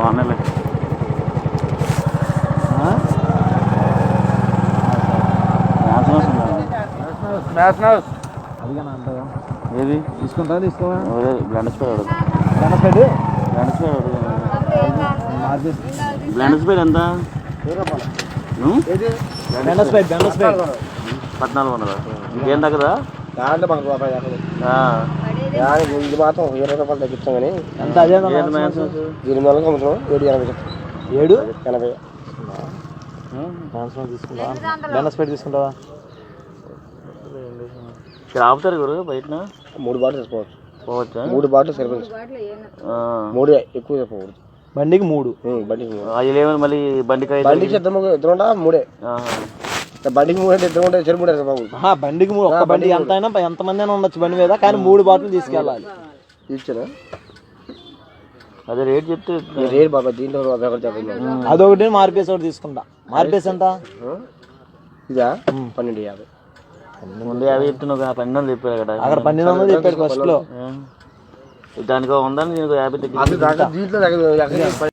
బాగున్నాయి అడిగాను అంతగా. ఏది? తీసుకుంటా తీసుకోవా? బ్లెండర్ స్పైడ్ అడుగు బ్లెండర్ స్పైడ్ అడుగు బ్లెండర్ స్పైడ్ ఎంత? ఉం? బెండ స్పైడ్ స్పైడ్ పద్నాలుగు వందల? ఇంకేం తగ్గదా? దాంట్లో మనకు ఇది మాత్రం ఇరవై రూపాయలు తగ్గిస్తాం కానీ ఎంత అదే దీని నెలలకు అమ్ముతున్నాం ఏడు ఎనభై ఏడు? ఎనభై. స్పైడ్ తీసుకుంటావా? ఇక్కడ ఆపుతారు గురు బయట మూడు బాటలు తీసుకోవచ్చు పోవచ్చా? మూడు బాటలు సరిపోతుంది ఆ. మూడు ఎక్కువ చెప్పకూడదు. బండికి మూడు? బండికి మూడు. మళ్ళీ బండికి బండికి ఇద్దరు ఇద్దరు మూడే. బండికి మూడు అంటే ఇద్దరు ఉంటే బాగుంది ఆహా, బండికి మూడు. ఒక్క బండి ఎంత అయినా ఎంత మంది అయినా ఉండొచ్చు బండి మీద కానీ మూడు బాటిల్ తీసుకెళ్ళాలి. ఇచ్చాను అదే రేట్ చెప్తే రేట్ బాబా దీంట్లో రూపాయి ఒకటి చెప్పండి అదొకటి మార్పేసి ఒకటి తీసుకుంటా. మార్పేసి ఎంత? ఇదా? పన్నెండు యాభై. ముందు యాభై చెప్తున్నావు పన్నెండు వందలు చెప్పారు కదా. అక్కడ పన్నెండు వందలు చెప్పాడు ఫస్ట్లో. దానికి ఉందని నీకు యాభై దాంట్లో దీంట్లో తగ్గదు. ఎక్కడికి